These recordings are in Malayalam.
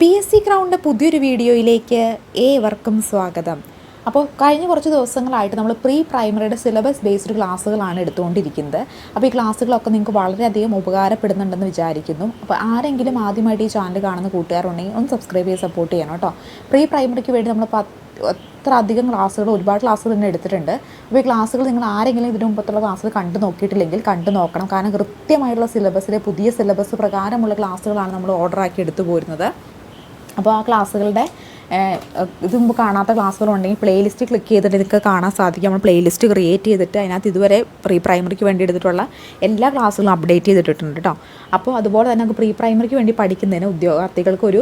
പി എസ് സി ക്രൗണിന്റെ പുതിയൊരു വീഡിയോയിലേക്ക് ഏവർക്കും സ്വാഗതം. അപ്പോൾ കഴിഞ്ഞ കുറച്ച് ദിവസങ്ങളായിട്ട് നമ്മൾ പ്രീ പ്രൈമറിയുടെ സിലബസ് ബേസ്ഡ് ക്ലാസ്സുകളാണ് എടുത്തുകൊണ്ടിരിക്കുന്നത്. അപ്പോൾ ഈ ക്ലാസ്സുകളൊക്കെ നിങ്ങൾക്ക് വളരെയധികം ഉപകാരപ്പെടുന്നുണ്ടെന്ന് വിചാരിക്കുന്നു. അപ്പോൾ ആരെങ്കിലും ആദ്യമായിട്ട് ഈ ചാനൽ കാണുന്ന കൂട്ടുകാരുണ്ടെങ്കിൽ ഒന്ന് സബ്സ്ക്രൈബ് ചെയ്ത് സപ്പോർട്ട് ചെയ്യണം കേട്ടോ. പ്രീ പ്രൈമറിക്ക് വേണ്ടി നമ്മൾ എത്ര അധികം ക്ലാസ്സുകൾ ഒരുപാട് ക്ലാസ്സുകൾ തന്നെ എടുത്തിട്ടുണ്ട്. അപ്പോൾ ഈ ക്ലാസ്സുകൾ നിങ്ങൾ ആരെങ്കിലും ഇതിനു മുമ്പത്തുള്ള ക്ലാസ്സുകൾ കണ്ടു നോക്കിയിട്ടില്ലെങ്കിൽ കണ്ടു നോക്കണം. കാരണം കൃത്യമായിട്ടുള്ള സിലബസിലെ പുതിയ സിലബസ് പ്രകാരമുള്ള ക്ലാസ്സുകളാണ് നമ്മൾ ഓർഡറാക്കി എടുത്തു പോരുന്നത്. അപ്പോൾ ആ ക്ലാസ്സുകളുടെ ഇത് മുമ്പ് കാണാത്ത ക്ലാസ്സുകളുണ്ടെങ്കിൽ പ്ലേലിസ്റ്റ് ക്ലിക്ക് ചെയ്തിട്ട് നിങ്ങൾക്ക് കാണാൻ സാധിക്കും. നമ്മൾ പ്ലേലിസ്റ്റ് ക്രിയേറ്റ് ചെയ്തിട്ട് അതിനകത്ത് ഇതുവരെ പ്രീ പ്രൈമറിക്ക് വേണ്ടി എടുത്തിട്ടുള്ള എല്ലാ ക്ലാസ്സുകളും അപ്ഡേറ്റ് ചെയ്തിട്ടുണ്ട് കേട്ടോ. അപ്പോൾ അതുപോലെ തന്നെ നമുക്ക് പ്രീ പ്രൈമറിക്ക് വേണ്ടി പഠിക്കുന്നതിന് ഉദ്യോഗാർത്ഥികൾക്ക് ഒരു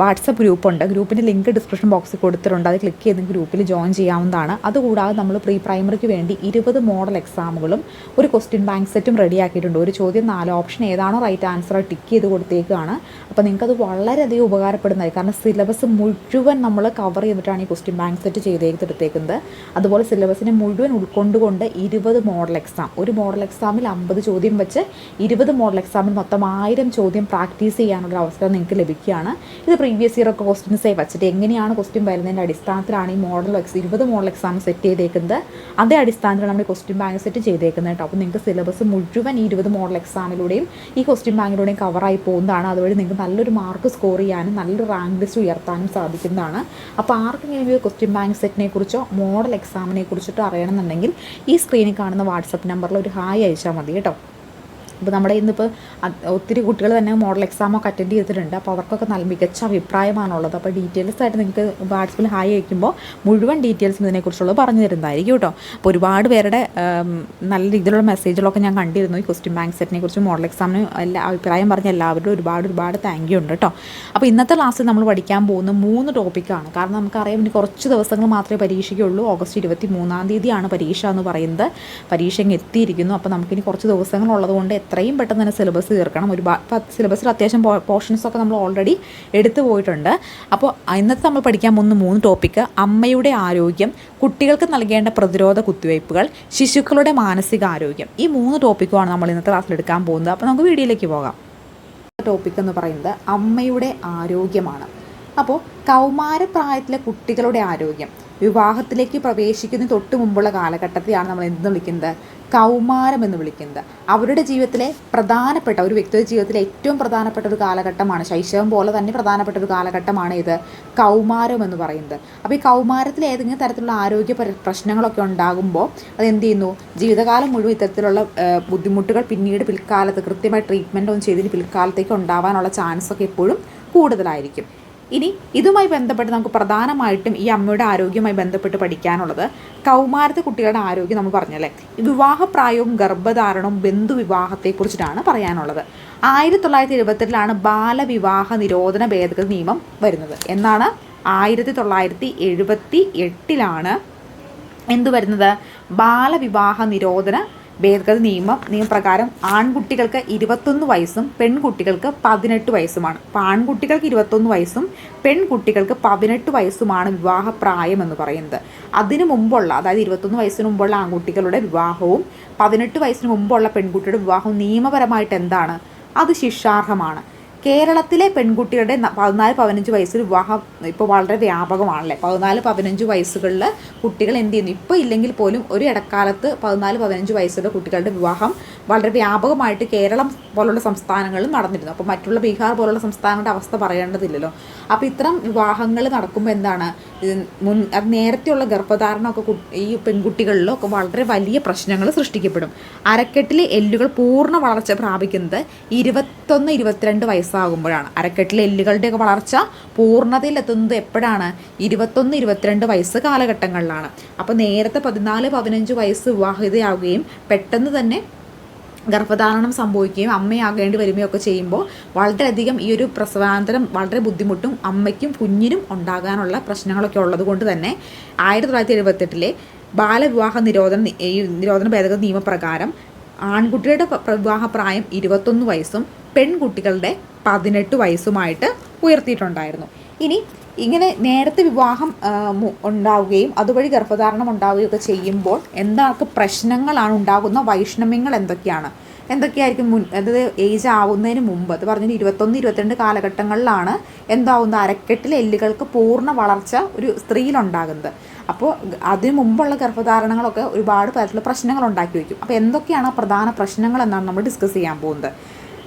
വാട്സപ്പ് ഗ്രൂപ്പുണ്ട്. ഗ്രൂപ്പിന്റെ ലിങ്ക് ഡിസ്ക്രിപ്ഷൻ ബോക്സിൽ കൊടുത്തിട്ടുണ്ട്. അത് ക്ലിക്ക് ചെയ്ത് ഗ്രൂപ്പിൽ ജോയിൻ ചെയ്യാവുന്നതാണ്. അതുകൂടാതെ നമ്മൾ പ്രീ പ്രൈമറിക്ക് വേണ്ടി ഇരുപത് മോഡൽ എക്സാമുകളും ഒരു ക്വസ്റ്റ്യൻ ബാങ്ക് സെറ്റും റെഡിയാക്കിയിട്ടുണ്ട് ഒരു ചോദ്യം നാല് ഓപ്ഷൻ ഏതാണോ റൈറ്റ് ആൻസർ ടിക്ക് ചെയ്ത് കൊടുത്തേക്കാണ്. അപ്പോൾ നിങ്ങൾക്കത് വളരെയധികം ഉപകാരപ്പെടുന്നതായി. കാരണം സിലബസ് മുഴുവൻ നമ്മൾ കവർ ചെയ്തിട്ടാണ് ഈ ക്വസ്റ്റ്യൻ ബാങ്ക് സെറ്റ് ചെയ്തെടുത്തേക്കുന്നത് അതുപോലെ സിലബസിനെ മുഴുവൻ ഉൾക്കൊണ്ടുകൊണ്ട് ഇരുപത് മോഡൽ എക്സാം ഒരു മോഡൽ എക്സാമിൽ അമ്പത് ചോദ്യം വെച്ച് ഇരുപത് മോഡൽ എക്സാമിൽ മൊത്തം ആയിരം ചോദ്യം പ്രാക്ടീസ് ചെയ്യാനുള്ള അവസരം നിങ്ങൾക്ക് ലഭിക്കുകയാണ്. ഇത് പ്രീവിയസ് ഇയർ ക്വസ്റ്റ്യൻസേ വെച്ചിട്ട് എങ്ങനെയാണ് ക്വസ്റ്റ്യൻ വരുന്നതിന്റെ അടിസ്ഥാനത്തിലാണ് ഈ മോഡൽ എക്സ് ഇരുപത് മോഡൽ എക്സാം സെറ്റ് ചെയ്തേക്കുന്നത്. അതേ അടിസ്ഥാനത്തിലാണ് നമ്മൾ ക്വസ്റ്റ്യൻ ബാങ്ക് സെറ്റ് ചെയ്തേക്കുന്നത് കേട്ടോ. അപ്പോൾ നിങ്ങൾക്ക് സിലബസ് മുഴുവൻ ഈ ഇരുപത് മോഡൽ എക്സാമിലൂടെയും ഈ ക്വസ്റ്റ്യൻ ബാങ്കിലൂടെയും കവറായി പോകുന്നതാണ്. അതുവഴി നിങ്ങൾക്ക് നല്ലൊരു മാർക്ക് സ്കോർ ചെയ്യാനും നല്ലൊരു റാങ്ക് ലിസ്റ്റ് ഉയർത്താനും സാധിക്കുന്നതാണ്. അപ്പോൾ ആർക്കെങ്കിലും ഈ ക്വസ്റ്റ്യൻ ബാങ്ക് സെറ്റിനെ കുറിച്ചോ മോഡൽ എക്സാമിനെ കുറിച്ചിട്ടോ അറിയണമെന്നുണ്ടെങ്കിൽ ഈ സ്ക്രീനിൽ കാണുന്ന വാട്സപ്പ് നമ്പറിൽ ഒരു ഹായ് അയച്ചാൽ മതി കേട്ടോ. അപ്പോൾ നമ്മുടെ ഇന്നിപ്പോൾ ഒത്തിരി കുട്ടികൾ തന്നെ മോഡൽ എക്സാമൊക്കെ അറ്റൻഡ് ചെയ്തിട്ടുണ്ട്. അപ്പോൾ അവർക്കൊക്കെ നല്ല മികച്ച അഭിപ്രായമാണുള്ളത്. അപ്പോൾ ഡീറ്റെയിൽസ് ആയിട്ട് നിങ്ങൾക്ക് വാട്സപ്പിൽ ഹായ് അയക്കുമ്പോൾ മുഴുവൻ ഡീറ്റെയിൽസും ഇതിനെക്കുറിച്ചുള്ളത് പറഞ്ഞു തരുന്നതായിരിക്കും കേട്ടോ. അപ്പോൾ ഒരുപാട് പേരുടെ നല്ല രീതിയിലുള്ള മെസ്സേജുകളൊക്കെ ഞാൻ കണ്ടിരുന്നു. ഈ ക്വസ്റ്റ്യൻ ബാങ്ക് സെറ്റിനെ കുറിച്ച് മോഡൽ എക്സാമിന് എല്ലാ അഭിപ്രായം പറഞ്ഞ എല്ലാവരും ഒരുപാട് ഒരുപാട് താങ്ക് യു ഉണ്ട് കേട്ടോ. അപ്പോൾ ഇന്നത്തെ ക്ലാസ്സിൽ നമ്മൾ പഠിക്കാൻ പോകുന്ന മൂന്ന് ടോപ്പിക്കാണ് കാരണം നമുക്കറിയാം ഇനി കുറച്ച് ദിവസങ്ങൾ മാത്രമേ പരീക്ഷയ്ക്കുള്ളൂ. ഓഗസ്റ്റ് ഇരുപത്തി മൂന്നാം തീയതിയാണ് പരീക്ഷ എന്ന് പറയുന്നത്. പരീക്ഷ എത്തിയിരിക്കുന്നു. അപ്പോൾ നമുക്കിനി കുറച്ച് ദിവസങ്ങളുള്ളത് കൊണ്ട് എത്രയും പെട്ടെന്ന് തന്നെ സിലബസ് തീർക്കണം. ഒരു സിലബസിൽ അത്യാവശ്യം പോർഷൻസൊക്കെ നമ്മൾ ഓൾറെഡി എടുത്തു പോയിട്ടുണ്ട്. അപ്പോൾ ഇന്നത്തെ നമ്മൾ പഠിക്കാൻ പോകുന്ന മൂന്ന് ടോപ്പിക്ക് അമ്മയുടെ ആരോഗ്യം കുട്ടികൾക്ക് നൽകേണ്ട പ്രതിരോധ കുത്തിവയ്പ്പുകൾ ശിശുക്കളുടെ മാനസിക ആരോഗ്യം. ഈ മൂന്ന് ടോപ്പിക്കുമാണ് നമ്മൾ ഇന്നത്തെ ക്ലാസ്സിൽ എടുക്കാൻ പോകുന്നത്. അപ്പോൾ നമുക്ക് വീഡിയോയിലേക്ക് പോകാം. ടോപ്പിക് എന്ന് പറയുന്നത് അമ്മയുടെ ആരോഗ്യമാണ്. അപ്പോൾ കൗമാരപ്രായത്തിലെ കുട്ടികളുടെ ആരോഗ്യം. വിവാഹത്തിലേക്ക് പ്രവേശിക്കുന്ന തൊട്ട് മുമ്പുള്ള കാലഘട്ടത്തെയാണ് നമ്മൾ എന്ത് വിളിക്കുന്നത്. കൗമാരം എന്ന് വിളിക്കുന്നത്. അവരുടെ ജീവിതത്തിലെ പ്രധാനപ്പെട്ട ഒരു വ്യക്തിയുടെ ജീവിതത്തിലെ ഏറ്റവും പ്രധാനപ്പെട്ട ഒരു കാലഘട്ടമാണ് ശൈശവം പോലെ തന്നെ പ്രധാനപ്പെട്ട ഒരു കാലഘട്ടമാണ് ഇത്. കൗമാരം എന്ന് പറയുന്നത്. അപ്പോൾ ഈ കൗമാരത്തിൽ ഏതെങ്കിലും തരത്തിലുള്ള ആരോഗ്യ പ്രശ്നങ്ങളൊക്കെ ഉണ്ടാകുമ്പോൾ അത് ചെയ്യുന്നു? ജീവിതകാലം മുഴുവൻ ഇത്തരത്തിലുള്ള ബുദ്ധിമുട്ടുകൾ പിന്നീട് പിൽക്കാലത്ത് കൃത്യമായി ട്രീറ്റ്മെന്റ് ഒന്നും ചെയ്തിട്ട് പിൽക്കാലത്തേക്ക് ഉണ്ടാവാനുള്ള ചാൻസ് ഒക്കെ എപ്പോഴും കൂടുതലായിരിക്കും. ഇനി ഇതുമായി ബന്ധപ്പെട്ട് നമുക്ക് പ്രധാനമായിട്ടും ഈ അമ്മയുടെ ആരോഗ്യവുമായി ബന്ധപ്പെട്ട് പഠിക്കാനുള്ളത് കൗമാരത്തെ കുട്ടികളുടെ ആരോഗ്യം നമ്മൾ പറഞ്ഞല്ലേ? വിവാഹപ്രായവും ഗർഭധാരണവും ബന്ധുവിവാഹത്തെക്കുറിച്ചിട്ടാണ് പറയാനുള്ളത്. ആയിരത്തി തൊള്ളായിരത്തി എഴുപത്തെട്ടിലാണ് ബാലവിവാഹ നിരോധന ഭേദഗതി നിയമം വരുന്നത്. എന്നാണ് ആയിരത്തി തൊള്ളായിരത്തി എഴുപത്തി എട്ടിലാണ് എന്തു വരുന്നത്? ബാലവിവാഹ നിരോധന ഭേദഗതി നിയമം നിയമപ്രകാരം ആൺകുട്ടികൾക്ക് ഇരുപത്തൊന്ന് വയസ്സും പെൺകുട്ടികൾക്ക് പതിനെട്ട് വയസ്സുമാണ്. അപ്പോൾ ആൺകുട്ടികൾക്ക് ഇരുപത്തൊന്ന് വയസ്സും പെൺകുട്ടികൾക്ക് പതിനെട്ട് വയസ്സുമാണ് വിവാഹപ്രായം എന്ന് പറയുന്നത്. അതിനു മുമ്പുള്ള അതായത് ഇരുപത്തൊന്ന് വയസ്സിന് മുമ്പുള്ള ആൺകുട്ടികളുടെ വിവാഹവും പതിനെട്ട് വയസ്സിന് മുമ്പുള്ള പെൺകുട്ടിയുടെ വിവാഹവും നിയമപരമായിട്ട് എന്താണ്? അത് ശിക്ഷാർഹമാണ്. കേരളത്തിലെ പെൺകുട്ടികളുടെ പതിനാല് പതിനഞ്ച് വയസ്സിൽ വിവാഹം ഇപ്പോൾ വളരെ വ്യാപകമാണല്ലേ? പതിനാല് പതിനഞ്ച് വയസ്സുകളിൽ കുട്ടികൾ എന്ത് ചെയ്യുന്നു? ഇപ്പോൾ ഇല്ലെങ്കിൽ പോലും ഒരു ഇടക്കാലത്ത് പതിനാല് പതിനഞ്ച് വയസ്സുള്ള കുട്ടികളുടെ വിവാഹം വളരെ വ്യാപകമായിട്ട് കേരളം പോലുള്ള സംസ്ഥാനങ്ങളിൽ നടന്നിരുന്നു. അപ്പോൾ മറ്റുള്ള ബീഹാർ പോലുള്ള സംസ്ഥാനങ്ങളുടെ അവസ്ഥ പറയേണ്ടതില്ലല്ലോ. അപ്പോൾ ഇത്തരം വിവാഹങ്ങൾ നടക്കുമ്പോൾ എന്താണ്? മുൻ നേരത്തെയുള്ള ഗർഭധാരണമൊക്കെ ഈ പെൺകുട്ടികളിലൊക്കെ വളരെ വലിയ പ്രശ്നങ്ങൾ സൃഷ്ടിക്കപ്പെടും. അരക്കെട്ടിലെ എല്ലുകൾ പൂർണ വളർച്ച പ്രാപിക്കുന്നത് ഇരുപത്തൊന്ന് ഇരുപത്തിരണ്ട് വയസ്സാകുമ്പോഴാണ് അരക്കെട്ടിലെ എല്ലുകളുടെയൊക്കെ വളർച്ച പൂർണതയിലെത്തുന്നത് എപ്പോഴാണ്? ഇരുപത്തൊന്ന് ഇരുപത്തിരണ്ട് വയസ്സ് കാലഘട്ടങ്ങളിലാണ്. അപ്പോൾ നേരത്തെ പതിനാല് പതിനഞ്ച് വയസ്സ് വിവാഹിതയാവുകയും പെട്ടെന്ന് തന്നെ ഗർഭധാരണം സംഭവിക്കുകയും അമ്മയാകേണ്ടി വരികയും ഒക്കെ ചെയ്യുമ്പോൾ വളരെയധികം ഈ ഒരു പ്രസവാനന്തരം വളരെ ബുദ്ധിമുട്ടും അമ്മയ്ക്കും കുഞ്ഞിനും ഉണ്ടാകാനുള്ള പ്രശ്നങ്ങളൊക്കെ ഉള്ളത് കൊണ്ട് തന്നെ ആയിരത്തി തൊള്ളായിരത്തി എഴുപത്തെട്ടിലെ ബാലവിവാഹ നിരോധന നിരോധന ഭേദഗതി നിയമപ്രകാരം ആൺകുട്ടികളുടെ വിവാഹപ്രായം വിവാഹ പ്രായം ഇരുപത്തൊന്ന് വയസ്സും പെൺകുട്ടികളുടെ പതിനെട്ട് വയസ്സുമായിട്ട് ഉയർത്തിയിട്ടുണ്ടായിരുന്നു. ഇനി ഇങ്ങനെ നേരത്തെ വിവാഹം ഉണ്ടാവുകയും അതുവഴി ഗർഭധാരണം ഉണ്ടാവുകയും ഒക്കെ ചെയ്യുമ്പോൾ എന്തൊക്കെ പ്രശ്നങ്ങളാണ് ഉണ്ടാകുന്ന വൈഷമ്യങ്ങൾ എന്തൊക്കെയാണ്? എന്തൊക്കെയായിരിക്കും മുൻ അതായത് ഏജ് ആവുന്നതിന് മുമ്പ് അത് പറഞ്ഞത് ഇരുപത്തൊന്ന് ഇരുപത്തിരണ്ട് കാലഘട്ടങ്ങളിലാണ് എന്താവുന്ന അരക്കെട്ടിലെ എല്ലുകൾക്ക് പൂർണ വളർച്ച ഒരു സ്ത്രീയിലുണ്ടാകുന്നത്. അപ്പോൾ അതിന് മുമ്പുള്ള ഗർഭധാരണങ്ങളൊക്കെ ഒരുപാട് തരത്തിലുള്ള പ്രശ്നങ്ങൾ ഉണ്ടാക്കി വയ്ക്കും. അപ്പോൾ എന്തൊക്കെയാണ് പ്രധാന പ്രശ്നങ്ങൾ എന്നാണ് നമ്മൾ ഡിസ്കസ് ചെയ്യാൻ പോകുന്നത്.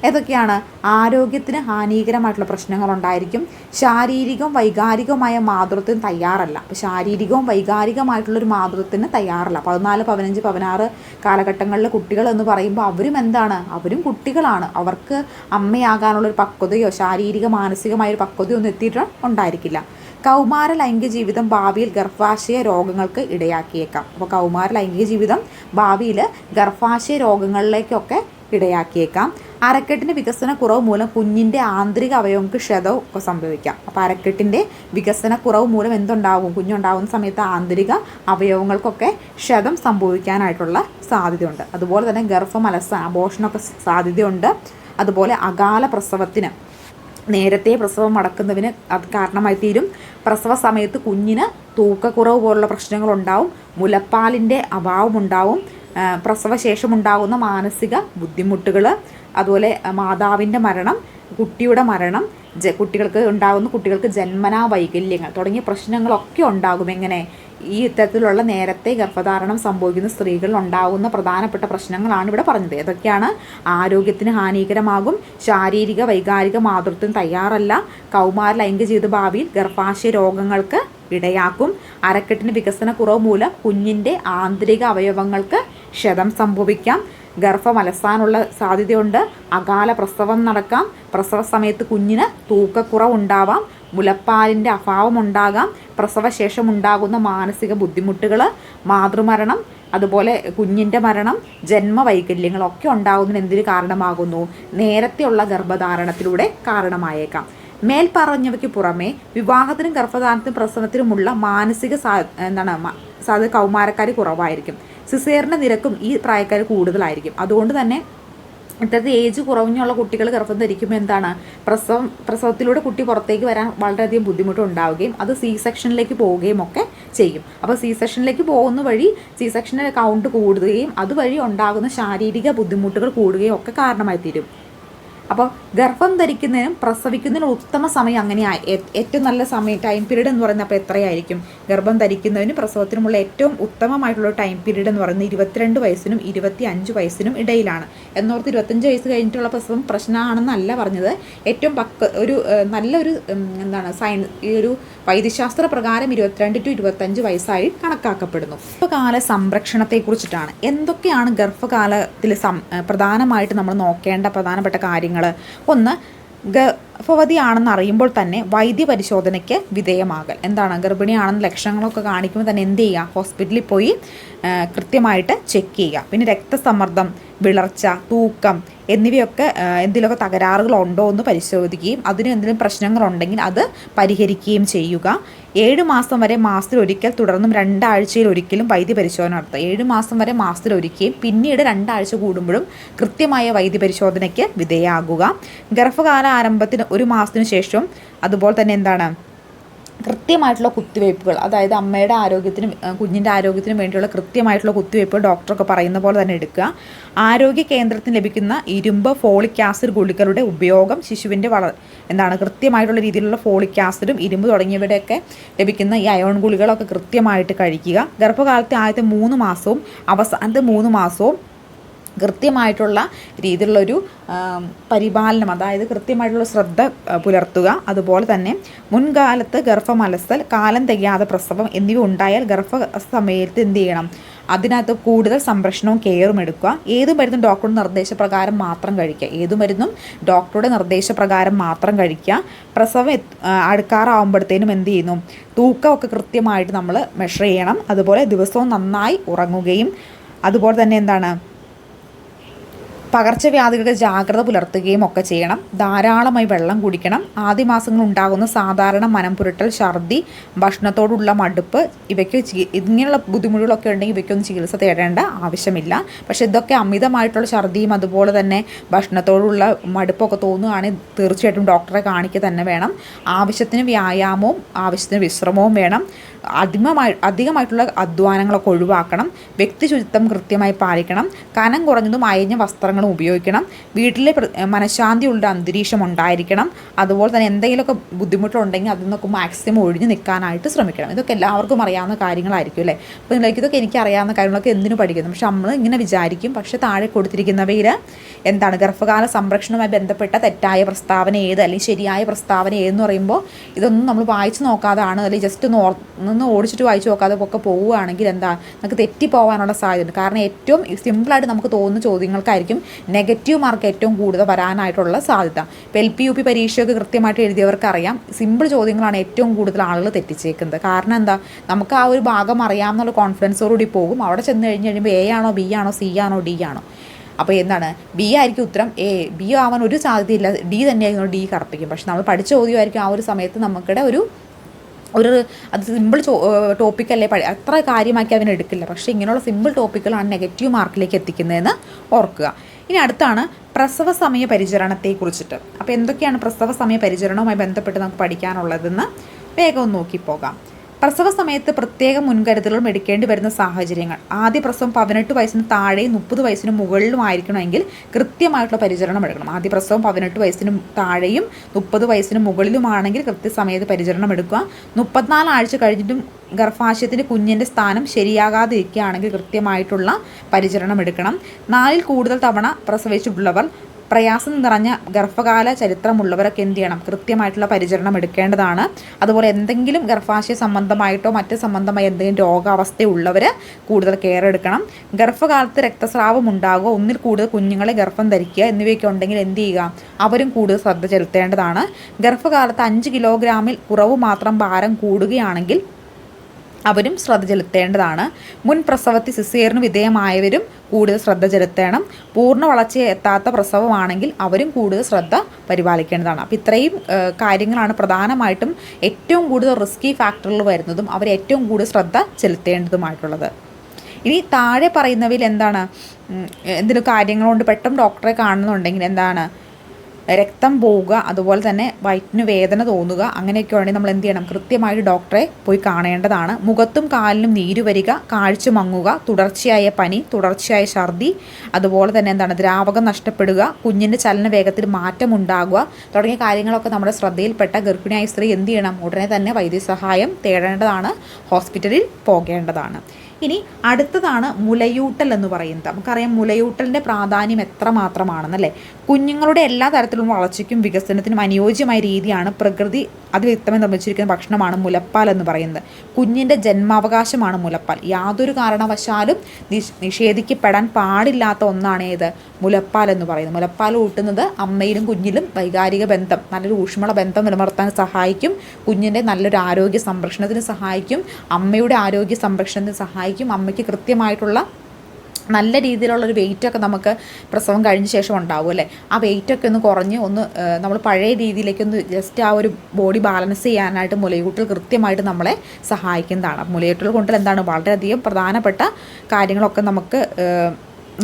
ഏതൊക്കെയാണ്? ആരോഗ്യത്തിന് ഹാനികരമായിട്ടുള്ള പ്രശ്നങ്ങളുണ്ടായിരിക്കും. ശാരീരികവും വൈകാരികവുമായ മാതൃത്വം തയ്യാറല്ല. അപ്പോൾ ശാരീരികവും വൈകാരികമായിട്ടുള്ളൊരു മാതൃത്വത്തിന് തയ്യാറല്ല. പതിനാല് പതിനഞ്ച് പതിനാറ് കാലഘട്ടങ്ങളിലെ കുട്ടികൾ എന്ന് പറയുമ്പോൾ അവരും എന്താണ്? അവരും കുട്ടികളാണ്. അവർക്ക് അമ്മയാകാനുള്ളൊരു പക്വതയോ ശാരീരിക മാനസികമായ ഒരു പക്വതയോ ഒന്നും എത്തിയിട്ട് ഉണ്ടായിരിക്കില്ല. കൗമാര ലൈംഗിക ജീവിതം ഭാവിയിൽ ഗർഭാശയ രോഗങ്ങൾക്ക് ഇടയാക്കിയേക്കാം. അപ്പോൾ കൗമാര ലൈംഗിക ജീവിതം ഭാവിയിൽ ഗർഭാശയ രോഗങ്ങളിലേക്കൊക്കെ ഇടയാക്കിയേക്കാം. അരക്കെട്ടിന്റെ വികസന കുറവ് മൂലം കുഞ്ഞിന്റെ ആന്തരിക അവയവങ്ങൾക്ക് ക്ഷതവും ഒക്കെ സംഭവിക്കാം. അപ്പോൾ അരക്കെട്ടിന്റെ വികസന കുറവ് മൂലം എന്തുണ്ടാകും കുഞ്ഞുണ്ടാകുന്ന സമയത്ത് ആന്തരിക അവയവങ്ങൾക്കൊക്കെ ക്ഷതം സംഭവിക്കാനായിട്ടുള്ള സാധ്യതയുണ്ട്. അതുപോലെ തന്നെ ഗർഭം അലസ അബോഷനൊക്കെ സാധ്യതയുണ്ട്. അതുപോലെ അകാല പ്രസവത്തിന് നേരത്തെ പ്രസവം അടക്കുന്നതിന് അത് കാരണമായി തീരും. പ്രസവ സമയത്ത് കുഞ്ഞിന് തൂക്കക്കുറവ് പോലുള്ള പ്രശ്നങ്ങളുണ്ടാവും. മുലപ്പാലിന്റെ അഭാവമുണ്ടാവും. പ്രസവശേഷം ഉണ്ടാകുന്ന മാനസിക ബുദ്ധിമുട്ടുകൾ അതുപോലെ മാതാവിന്റെ മരണം കുട്ടിയുടെ മരണം കുട്ടികൾക്ക് ഉണ്ടാകുന്ന കുട്ടികൾക്ക് ജന്മനാ വൈകല്യങ്ങൾ തുടങ്ങിയ പ്രശ്നങ്ങളൊക്കെ ഉണ്ടാകും. എങ്ങനെ? ഈ ഇത്തരത്തിലുള്ള നേരത്തെ ഗർഭധാരണം സംഭവിക്കുന്ന സ്ത്രീകളിൽ ഉണ്ടാകുന്ന പ്രധാനപ്പെട്ട പ്രശ്നങ്ങളാണ് ഇവിടെ പറഞ്ഞത്. ഏതൊക്കെയാണ്? ആരോഗ്യത്തിന് ഹാനികരമാകും ശാരീരിക വൈകാരിക മാതൃത്വം തയ്യാറല്ല കൗമാര ലൈംഗിക ജീവിത ഭാവിയിൽ ഗർഭാശയ രോഗങ്ങൾക്ക് ഇടയാക്കും അരക്കെട്ടിന് വികസന കുറവ് മൂലം കുഞ്ഞിന്റെ ആന്തരിക അവയവങ്ങൾക്ക് ക്ഷതം സംഭവിക്കാം ഗർഭം അലസാനുള്ള സാധ്യതയുണ്ട്. അകാല പ്രസവം നടക്കാം. പ്രസവ സമയത്ത് കുഞ്ഞിന് തൂക്കക്കുറവുണ്ടാവാം. മുലപ്പാലിന്റെ അഭാവം ഉണ്ടാകാം പ്രസവശേഷം ഉണ്ടാകുന്ന മാനസിക ബുദ്ധിമുട്ടുകൾ മാതൃമരണം അതുപോലെ കുഞ്ഞിന്റെ മരണം ജന്മവൈകല്യങ്ങളൊക്കെ ഉണ്ടാകുന്നതിന് എന്തിനു കാരണമാകുന്നു? നേരത്തെയുള്ള ഗർഭധാരണത്തിലൂടെ കാരണമായേക്കാം. മേൽ പറഞ്ഞവയ്ക്ക് പുറമെ വിവാഹത്തിനും ഗർഭധാരണത്തിനും പ്രസവത്തിനുമുള്ള മാനസിക എന്താണ് സാധ്യത കൗമാരക്കാർ കുറവായിരിക്കും. സിസേറിന്റെ നിരക്കും ഈ പ്രായക്കാർ കൂടുതലായിരിക്കും. അതുകൊണ്ട് തന്നെ ഇത്തരത്തിൽ ഏജ് കുറവിനുള്ള കുട്ടികൾ ഗർഭം ധരിക്കുമ്പോൾ എന്താണ്? പ്രസവം പ്രസവത്തിലൂടെ കുട്ടി പുറത്തേക്ക് വരാൻ വളരെയധികം ബുദ്ധിമുട്ടുണ്ടാവുകയും അത് സി സെക്ഷനിലേക്ക് പോവുകയും ഒക്കെ ചെയ്യും. അപ്പോൾ സി സെക്ഷനിലേക്ക് പോകുന്ന വഴി സി സെക്ഷനിൽ കൗണ്ട് കൂടുകയും അതുവഴി ഉണ്ടാകുന്ന ശാരീരിക ബുദ്ധിമുട്ടുകൾ കൂടുകയും ഒക്കെ കാരണമായി തീരും. അപ്പോൾ ഗർഭം ധരിക്കുന്നതിനും പ്രസവിക്കുന്നതിനും ഉത്തമ സമയം അങ്ങനെയായി ഏറ്റവും നല്ല സമയം ടൈം പീരീഡ് എന്ന് പറയുന്നത് അപ്പോൾ എത്രയായിരിക്കും? ഗർഭം ധരിക്കുന്നതിനും പ്രസവത്തിനുമുള്ള ഏറ്റവും ഉത്തമമായിട്ടുള്ള ടൈം പീരീഡ് എന്ന് പറയുന്നത് ഇരുപത്തിരണ്ട് വയസ്സിനും ഇരുപത്തി അഞ്ച് വയസ്സിനും ഇടയിലാണ്. എന്നോർത്ത് ഇരുപത്തഞ്ച് വയസ്സ് കഴിഞ്ഞിട്ടുള്ള പ്രസവം പ്രശ്നമാണെന്നല്ല പറഞ്ഞത്. ഏറ്റവും പക്ക ഒരു നല്ലൊരു എന്താണ് സയൻസ് ഈ ഒരു വൈദ്യശാസ്ത്ര പ്രകാരം ഇരുപത്തിരണ്ട് ടു ഇരുപത്തഞ്ച് വയസ്സായി കണക്കാക്കപ്പെടുന്നു. ഗർഭകാല സംരക്ഷണത്തെക്കുറിച്ചിട്ടാണ്. എന്തൊക്കെയാണ് ഗർഭകാലത്തിൽ സം പ്രധാനമായിട്ട് നമ്മൾ നോക്കേണ്ട പ്രധാനപ്പെട്ട കാര്യങ്ങൾ? ഒന്ന് ഗർഭവതിയാണെന്ന് അറിയുമ്പോൾ തന്നെ വൈദ്യ പരിശോധനയ്ക്ക് വിധേയമാകൽ. എന്താണ്? ഗർഭിണിയാണെന്ന് ലക്ഷണങ്ങളൊക്കെ കാണിക്കുമ്പോൾ തന്നെ എന്ത് ചെയ്യുക? ഹോസ്പിറ്റലിൽ പോയി കൃത്യമായിട്ട് ചെക്ക് ചെയ്യുക. പിന്നെ രക്തസമ്മർദ്ദം വിളർച്ച തൂക്കം എന്നിവയൊക്കെ എന്തെങ്കിലുമൊക്കെ തകരാറുകളുണ്ടോ എന്ന് പരിശോധിക്കുകയും അതിന് എന്തെങ്കിലും പ്രശ്നങ്ങളുണ്ടെങ്കിൽ അത് പരിഹരിക്കുകയും ചെയ്യുക. ഏഴ് മാസം വരെ മാസത്തിൽ ഒരിക്കൽ തുടർന്നും രണ്ടാഴ്ചയിൽ ഒരിക്കലും വൈദ്യ പരിശോധന നടത്തുക ഏഴ് മാസം വരെ മാസത്തിൽ ഒരിക്കലും പിന്നീട് രണ്ടാഴ്ച കൂടുമ്പോഴും കൃത്യമായ വൈദ്യ പരിശോധനയ്ക്ക് വിധേയമാകുക ഗർഭകാല ആരംഭത്തിന് ഒരു മാസത്തിനു ശേഷം അതുപോലെ തന്നെ എന്താണ് കൃത്യമായിട്ടുള്ള കുത്തിവയ്പ്പുകൾ അതായത് അമ്മയുടെ ആരോഗ്യത്തിനും കുഞ്ഞിന്റെ ആരോഗ്യത്തിനും വേണ്ടിയുള്ള കൃത്യമായിട്ടുള്ള കുത്തിവയ്പ്പുകൾ ഡോക്ടറൊക്കെ പറയുന്ന പോലെ തന്നെ എടുക്കുക. ആരോഗ്യ കേന്ദ്രത്തിന് ലഭിക്കുന്ന ഇരുമ്പ് ഫോളിക് ആസിഡ് ഗുളികളുടെ ഉപയോഗം ശിശുവിന്റെ വള എന്താണ് കൃത്യമായിട്ടുള്ള രീതിയിലുള്ള ഫോളിക് ആസിഡും ഇരുമ്പ് തുടങ്ങിയവയുടെയൊക്കെ ലഭിക്കുന്ന ഈ അയോൺ ഗുളികളൊക്കെ കൃത്യമായിട്ട് കഴിക്കുക. ഗർഭകാലത്തെ ആദ്യത്തെ മൂന്ന് മാസവും അവസാനത്തെ മൂന്ന് മാസവും കൃത്യമായിട്ടുള്ള രീതിയിലുള്ളൊരു പരിപാലനം അതായത് കൃത്യമായിട്ടുള്ള ശ്രദ്ധ പുലർത്തുക. അതുപോലെ തന്നെ മുൻകാലത്ത് ഗർഭമലസൽ കാലം തികയാതെ പ്രസവം എന്നിവ ഉണ്ടായാൽ ഗർഭ സമയത്ത് എന്ത് ചെയ്യണം? അതിനകത്ത് കൂടുതൽ സംരക്ഷണവും കെയറും എടുക്കുക. ഏത് മരുന്നും ഡോക്ടറുടെ നിർദ്ദേശപ്രകാരം മാത്രം കഴിക്കുക. ഏത് മരുന്നും ഡോക്ടറുടെ നിർദ്ദേശപ്രകാരം മാത്രം കഴിക്കുക. പ്രസവം അടുക്കാറാവുമ്പോഴത്തേനും എന്ത് ചെയ്യുന്നു? തൂക്കമൊക്കെ കൃത്യമായിട്ട് നമ്മൾ മെഷർ ചെയ്യണം. അതുപോലെ ദിവസവും നന്നായി ഉറങ്ങുകയും. അതുപോലെ തന്നെ എന്താണ്? പകർച്ചവ്യാധികളുടെ ജാഗ്രത പുലർത്തുകയും ഒക്കെ ചെയ്യണം. ധാരാളമായി വെള്ളം കുടിക്കണം. ആദ്യ മാസങ്ങളിൽ ഉണ്ടാകുന്ന സാധാരണ മനം പുരട്ടൽ ഛർദി ഭക്ഷണത്തോടുള്ള മടുപ്പ് ഇവയ്ക്ക് ഇങ്ങനെയുള്ള ബുദ്ധിമുട്ടുകളൊക്കെ ഉണ്ടെങ്കിൽ ഇവയ്ക്കൊന്നും ചികിത്സ തേടേണ്ട ആവശ്യമില്ല. പക്ഷെ ഇതൊക്കെ അമിതമായിട്ടുള്ള ഛർദിയും അതുപോലെ തന്നെ ഭക്ഷണത്തോടുള്ള മടുപ്പൊക്കെ തോന്നുകയാണെങ്കിൽ തീർച്ചയായിട്ടും ഡോക്ടറെ കാണിക്കുക തന്നെ വേണം. ആവശ്യത്തിന് വ്യായാമവും ആവശ്യത്തിന് വിശ്രമവും വേണം. അധികമായി അധികമായിട്ടുള്ള അധ്വാനങ്ങളൊക്കെ ഒഴിവാക്കണം. വ്യക്തി ശുചിത്വം കൃത്യമായി പാലിക്കണം. കനം കുറഞ്ഞതും അയഞ്ഞ വസ്ത്രങ്ങൾ സാധനങ്ങളും ഉപയോഗിക്കണം. വീട്ടിലെ മനഃശാന്തിയുള്ള അന്തരീക്ഷം ഉണ്ടായിരിക്കണം. അതുപോലെ തന്നെ എന്തെങ്കിലുമൊക്കെ ബുദ്ധിമുട്ടുണ്ടെങ്കിൽ അതിൽ നിന്നൊക്കെ മാക്സിമം ഒഴിഞ്ഞു നിൽക്കാനായിട്ട് ശ്രമിക്കണം. ഇതൊക്കെ എല്ലാവർക്കും അറിയാവുന്ന കാര്യങ്ങളായിരിക്കും അല്ലേ? അപ്പോൾ നിങ്ങൾക്ക് ഇതൊക്കെ എനിക്ക് അറിയാവുന്ന കാര്യങ്ങളൊക്കെ എന്തിനു പഠിക്കുന്നു? പക്ഷെ നമ്മൾ ഇങ്ങനെ വിചാരിക്കും. പക്ഷെ താഴെ കൊടുത്തിരിക്കുന്നവയിൽ എന്താണ്? ഗർഭകാല സംരക്ഷണവുമായി ബന്ധപ്പെട്ട തെറ്റായ പ്രസ്താവന ഏത്? അല്ലെങ്കിൽ ശരിയായ പ്രസ്താവന ഏതെന്ന് പറയുമ്പോൾ ഇതൊന്നും നമ്മൾ വായിച്ച് നോക്കാതാണ് അല്ലെങ്കിൽ ജസ്റ്റ് ഒന്ന് ഒന്ന് ഓടിച്ചിട്ട് വായിച്ച് നോക്കാതെ ഒക്കെ പോവുകയാണെങ്കിൽ എന്താ? നമുക്ക് തെറ്റിപ്പോവാനുള്ള സാധ്യതയുണ്ട്. കാരണം ഏറ്റവും സിമ്പിളായിട്ട് നമുക്ക് തോന്നുന്ന ചോദ്യങ്ങൾക്കായിരിക്കും നെഗറ്റീവ് മാർക്ക് ഏറ്റവും കൂടുതൽ വരാനായിട്ടുള്ള സാധ്യത. ഇപ്പോൾ എൽ പി യു പി പരീക്ഷയൊക്കെ കൃത്യമായിട്ട് എഴുതിയവർക്ക് അറിയാം സിമ്പിൾ ചോദ്യങ്ങളാണ് ഏറ്റവും കൂടുതൽ ആളുകൾ തെറ്റിച്ചേക്കുന്നത്. കാരണം എന്താ? നമുക്ക് ആ ഒരു ഭാഗം അറിയാമെന്നുള്ള കോൺഫിഡൻസോടുകൂടി പോകും. അവിടെ ചെന്ന് കഴിഞ്ഞ് കഴിയുമ്പോൾ എ ആണോ ബി ആണോ സി ആണോ ഡി ആണോ? അപ്പോൾ എന്താണ്? ബി ആയിരിക്കും ഉത്തരം എ ബി ആവാൻ ഒരു സാധ്യതയില്ല. ഡി തന്നെയായിരുന്നു ഡി കറപ്പിക്കും. പക്ഷെ നമ്മൾ പഠിച്ച ചോദ്യമായിരിക്കും ആ ഒരു സമയത്ത് നമുക്കിടെ ഒരു ഒരു അത് സിമ്പിൾ ടോപ്പിക്കല്ലേ പഠി അത്ര കാര്യമാക്കി അവനെടുക്കില്ല പക്ഷേ ഇങ്ങനെയുള്ള സിമ്പിൾ ടോപ്പിക്കുകളാണ് നെഗറ്റീവ് മാർക്കിലേക്ക് എത്തിക്കുന്നതെന്ന് ഓർക്കുക. ഇനി അടുത്താണ് പ്രസവ സമയ പരിചരണത്തെ കുറിച്ചിട്ട് അപ്പോൾ എന്തൊക്കെയാണ് പ്രസവ സമയ പരിചരണവുമായി ബന്ധപ്പെട്ട് നമുക്ക് പഠിക്കാനുള്ളതെന്ന് വേഗം ഒന്ന് നോക്കിപ്പോകാം പ്രസവ സമയത്ത് പ്രത്യേക മുൻകരുതലുകളും എടുക്കേണ്ടി വരുന്ന സാഹചര്യങ്ങൾ. ആദ്യ പ്രസവം പതിനെട്ട് വയസ്സിന് താഴെയും മുപ്പത് വയസ്സിന് മുകളിലും ആയിരിക്കണമെങ്കിൽ കൃത്യമായിട്ടുള്ള പരിചരണം എടുക്കണം. ആദ്യ പ്രസവം പതിനെട്ട് വയസ്സിന് താഴെയും മുപ്പത് വയസ്സിന് മുകളിലുമാണെങ്കിൽ കൃത്യസമയത്ത് പരിചരണം എടുക്കുക. മുപ്പത്തിനാല് ആഴ്ച കഴിഞ്ഞിട്ടും ഗർഭാശയത്തിന്റെ കുഞ്ഞിന്റെ സ്ഥാനം ശരിയാകാതിരിക്കുകയാണെങ്കിൽ കൃത്യമായിട്ടുള്ള പരിചരണം എടുക്കണം. നാലിൽ കൂടുതൽ തവണ പ്രസവിച്ചിട്ടുള്ളവർ പ്രയാസം നിറഞ്ഞ ഗർഭകാല ചരിത്രമുള്ളവരൊക്കെ എന്ത് ചെയ്യണം? കൃത്യമായിട്ടുള്ള പരിചരണം എടുക്കേണ്ടതാണ്. അതുപോലെ എന്തെങ്കിലും ഗർഭാശയ സംബന്ധമായിട്ടോ മറ്റ് സംബന്ധമായ എന്തെങ്കിലും രോഗാവസ്ഥയുള്ളവർ കൂടുതൽ കെയർ എടുക്കണം. ഗർഭകാലത്ത് രക്തസ്രാവം ഉണ്ടാകുക ഒന്നിൽ കൂടുതൽ കുഞ്ഞുങ്ങളെ ഗർഭം ധരിക്കുക എന്നിവയൊക്കെ ഉണ്ടെങ്കിൽ എന്ത് ചെയ്യുക? അവരും കൂടുതൽ ശ്രദ്ധ ചെലുത്തേണ്ടതാണ്. ഗർഭകാലത്ത് അഞ്ച് കിലോഗ്രാമിൽ കുറവ് മാത്രം ഭാരം കൂടുകയാണെങ്കിൽ അവരും ശ്രദ്ധ ചെലുത്തേണ്ടതാണ്. മുൻ പ്രസവത്തിൽ സിസേറിന് വിധേയമായവരും കൂടുതൽ ശ്രദ്ധ ചെലുത്തണം. പൂർണ വളർച്ച എത്താത്ത പ്രസവമാണെങ്കിൽ അവരും കൂടുതൽ ശ്രദ്ധ പരിപാലിക്കേണ്ടതാണ്. അപ്പോൾ ഇത്രയും കാര്യങ്ങളാണ് പ്രധാനമായിട്ടും ഏറ്റവും കൂടുതൽ റിസ്കി ഫാക്ടറിൽ വരുന്നതും അവർ ഏറ്റവും കൂടുതൽ ശ്രദ്ധ ചെലുത്തേണ്ടതുമായിട്ടുള്ളത്. ഇനി താഴെ പറയുന്നവയിൽ എന്താണ്? എന്തിനു കാര്യങ്ങൾ കൊണ്ട് പെട്ടെന്ന് ഡോക്ടറെ കാണുന്നുണ്ടെങ്കിൽ എന്താണ്? രക്തം പോവുക അതുപോലെ തന്നെ വയറ്റിന് വേദന തോന്നുക അങ്ങനെയൊക്കെ നമ്മൾ എന്ത് ചെയ്യണം? കൃത്യമായിട്ട് ഡോക്ടറെ പോയി കാണേണ്ടതാണ്. മുഖത്തും കാലിനും നീര് വരിക കാഴ്ച മങ്ങുക തുടർച്ചയായ പനി തുടർച്ചയായ ഛർദി അതുപോലെ തന്നെ എന്താണ്? ദ്രാവകം നഷ്ടപ്പെടുക കുഞ്ഞിന്റെ ചലന വേഗത്തിൽ മാറ്റം ഉണ്ടാകുക തുടങ്ങിയ കാര്യങ്ങളൊക്കെ നമ്മുടെ ശ്രദ്ധയിൽപ്പെട്ട ഗർഭിണിയായ സ്ത്രീ എന്ത് ചെയ്യണം? ഉടനെ തന്നെ വൈദ്യസഹായം തേടേണ്ടതാണ് ഹോസ്പിറ്റലിൽ പോകേണ്ടതാണ്. ഇനി അടുത്തതാണ് മുലയൂട്ടൽ എന്ന് പറയുന്നത്. നമുക്കറിയാം മുലയൂട്ടലിന്റെ പ്രാധാന്യം എത്ര മാത്രമാണെന്നല്ലേ കുഞ്ഞുങ്ങളുടെ എല്ലാ തരത്തിലുള്ള വളർച്ചയ്ക്കും വികസനത്തിനും അനുയോജ്യമായ രീതിയാണ് പ്രകൃതി. അത് വ്യക്തമായി നിർമ്മിച്ചിരിക്കുന്ന ഭക്ഷണമാണ് മുലപ്പാൽ എന്ന് പറയുന്നത്. കുഞ്ഞിന്റെ ജന്മാവകാശമാണ് മുലപ്പാൽ. യാതൊരു കാരണവശാലും നിഷേധിക്കപ്പെടാൻ പാടില്ലാത്ത ഒന്നാണ് ഏത് മുലപ്പാൽ എന്ന് പറയുന്നത് മുലപ്പാൽ ഊട്ടുന്നത് അമ്മയിലും കുഞ്ഞിലും വൈകാരിക ബന്ധം നല്ലൊരു ഊഷ്മള ബന്ധം നിലനിർത്താൻ സഹായിക്കും. കുഞ്ഞിന്റെ നല്ലൊരു ആരോഗ്യ സംരക്ഷണത്തിന് സഹായിക്കും. അമ്മയുടെ ആരോഗ്യ സംരക്ഷണത്തിന് സഹായിക്കും. അമ്മയ്ക്ക് കൃത്യമായിട്ടുള്ള നല്ല രീതിയിലുള്ളൊരു വെയിറ്റൊക്കെ നമുക്ക് പ്രസവം കഴിഞ്ഞ ശേഷം ഉണ്ടാവും അല്ലേ? ആ വെയിറ്റൊക്കെ ഒന്ന് കുറഞ്ഞ് ഒന്ന് നമ്മൾ പഴയ രീതിയിലേക്ക് ഒന്ന് ജസ്റ്റ് ആ ഒരു ബോഡി ബാലൻസ് ചെയ്യാനായിട്ട് മുലയൂട്ടൽ കൃത്യമായിട്ട് നമ്മളെ സഹായിക്കുന്നതാണ്. മുലയൂട്ടൽ കൊണ്ടൽ എന്താണ്? വളരെയധികം പ്രധാനപ്പെട്ട കാര്യങ്ങളൊക്കെ നമുക്ക്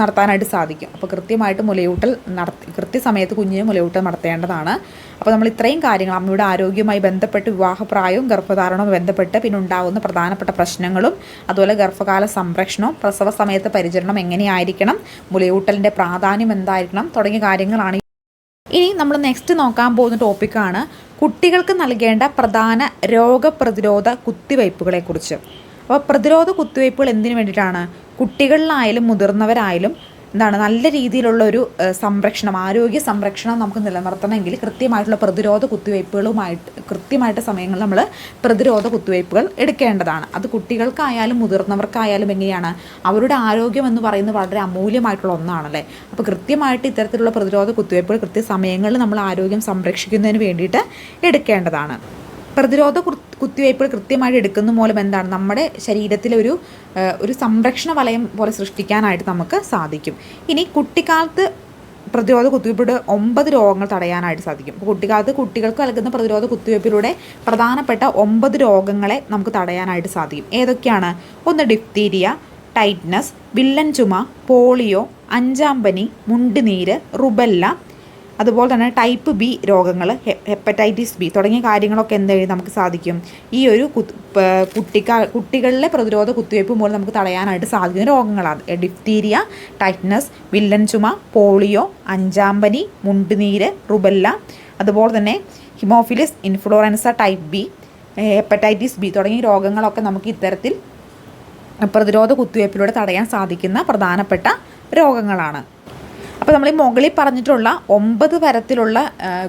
നടത്താനായിട്ട് സാധിക്കും. അപ്പോൾ കൃത്യമായിട്ട് മുലയൂട്ടൽ നടത്തി കൃത്യസമയത്ത് കുഞ്ഞിന് മുലയൂട്ടൽ നടത്തേണ്ടതാണ്. അപ്പോൾ നമ്മൾ ഇത്രയും കാര്യങ്ങൾ അമ്മയുടെ ആരോഗ്യവുമായി ബന്ധപ്പെട്ട് വിവാഹപ്രായവും ഗർഭധാരണവും ബന്ധപ്പെട്ട് പിന്നെ ഉണ്ടാകുന്ന പ്രധാനപ്പെട്ട പ്രശ്നങ്ങളും അതുപോലെ ഗർഭകാല സംരക്ഷണവും പ്രസവ സമയത്ത് പരിചരണം എങ്ങനെയായിരിക്കണം മുലയൂട്ടലിന്റെ പ്രാധാന്യം എന്തായിരിക്കണം തുടങ്ങിയ കാര്യങ്ങളാണ്. ഇനി നമ്മൾ നെക്സ്റ്റ് നോക്കാൻ പോകുന്ന ടോപ്പിക്കാണ് കുട്ടികൾക്ക് നൽകേണ്ട പ്രധാന രോഗപ്രതിരോധ കുത്തിവയ്പ്പുകളെക്കുറിച്ച്. അപ്പോൾ പ്രതിരോധ കുത്തിവയ്പ്പുകൾ എന്തിനു വേണ്ടിയിട്ടാണ്? കുട്ടികളിലായാലും മുതിർന്നവരായാലും എന്താണ് നല്ല രീതിയിലുള്ള ഒരു സംരക്ഷണം ആരോഗ്യ സംരക്ഷണം നമുക്ക് നിലനിർത്തണമെങ്കിൽ കൃത്യമായിട്ടുള്ള പ്രതിരോധ കുത്തിവയ്പ്പുകളുമായിട്ട് കൃത്യമായിട്ട് സമയങ്ങളിൽ നമ്മൾ പ്രതിരോധ കുത്തിവയ്പ്പുകൾ എടുക്കേണ്ടതാണ്. അത് കുട്ടികൾക്കായാലും മുതിർന്നവർക്കായാലും എങ്ങനെയാണ്? അവരുടെ ആരോഗ്യം എന്ന് പറയുന്നത് വളരെ അമൂല്യമായിട്ടുള്ള ഒന്നാണല്ലേ? അപ്പോൾ കൃത്യമായിട്ട് ഇത്തരത്തിലുള്ള പ്രതിരോധ കുത്തിവയ്പ്പുകൾ കൃത്യസമയങ്ങളിൽ നമ്മൾ ആരോഗ്യം സംരക്ഷിക്കുന്നതിന് വേണ്ടിയിട്ട് എടുക്കേണ്ടതാണ്. പ്രതിരോധ കുത്തിവയ്പ്പ് കൃത്യമായിട്ട് എടുക്കുന്ന മൂലം എന്താണ്? നമ്മുടെ ശരീരത്തിലെ ഒരു ഒരു സംരക്ഷണ വലയം പോലെ സൃഷ്ടിക്കാനായിട്ട് നമുക്ക് സാധിക്കും. ഇനി കുട്ടിക്കാലത്ത് പ്രതിരോധ കുത്തിവയ്പ്പിലൂടെ ഒമ്പത് രോഗങ്ങൾ തടയാനായിട്ട് സാധിക്കും. കുട്ടിക്കാലത്ത് കുട്ടികൾക്ക് നൽകുന്ന പ്രതിരോധ കുത്തിവയ്പ്പിലൂടെ പ്രധാനപ്പെട്ട ഒമ്പത് രോഗങ്ങളെ നമുക്ക് തടയാനായിട്ട് സാധിക്കും. ഏതൊക്കെയാണ്? ഒന്ന് ഡിഫ്തീരിയ ടൈറ്റ്നസ് വില്ലൻ ചുമ പോളിയോ അഞ്ചാം പനി മുണ്ടുനീര് റുബല്ല അതുപോലെ തന്നെ ടൈപ്പ് ബി രോഗങ്ങൾ ഹെപ്പറ്റൈറ്റിസ് ബി തുടങ്ങിയ കാര്യങ്ങളൊക്കെ എന്ത് നമുക്ക് സാധിക്കും? ഈ ഒരു കുട്ടിക്ക കുട്ടികളിലെ പ്രതിരോധ കുത്തിവയ്പ്പ് മൂലം നമുക്ക് തടയാനായിട്ട് സാധിക്കുന്ന രോഗങ്ങളാണ്. ഡിഫ്തീരിയ ടൈറ്റ്നസ് വില്ലൻ ചുമ പോളിയോ അഞ്ചാമ്പനി മുണ്ടുനീര് റുബല്ല അതുപോലെ തന്നെ haemophilus influenza type B hepatitis B തുടങ്ങിയ രോഗങ്ങളൊക്കെ നമുക്ക് ഇത്തരത്തിൽ പ്രതിരോധ കുത്തിവയ്പ്പിലൂടെ തടയാൻ സാധിക്കുന്ന പ്രധാനപ്പെട്ട രോഗങ്ങളാണ്. അപ്പോൾ നമ്മൾ ഈ മുകളിൽ പറഞ്ഞിട്ടുള്ള ഒമ്പത് തരത്തിലുള്ള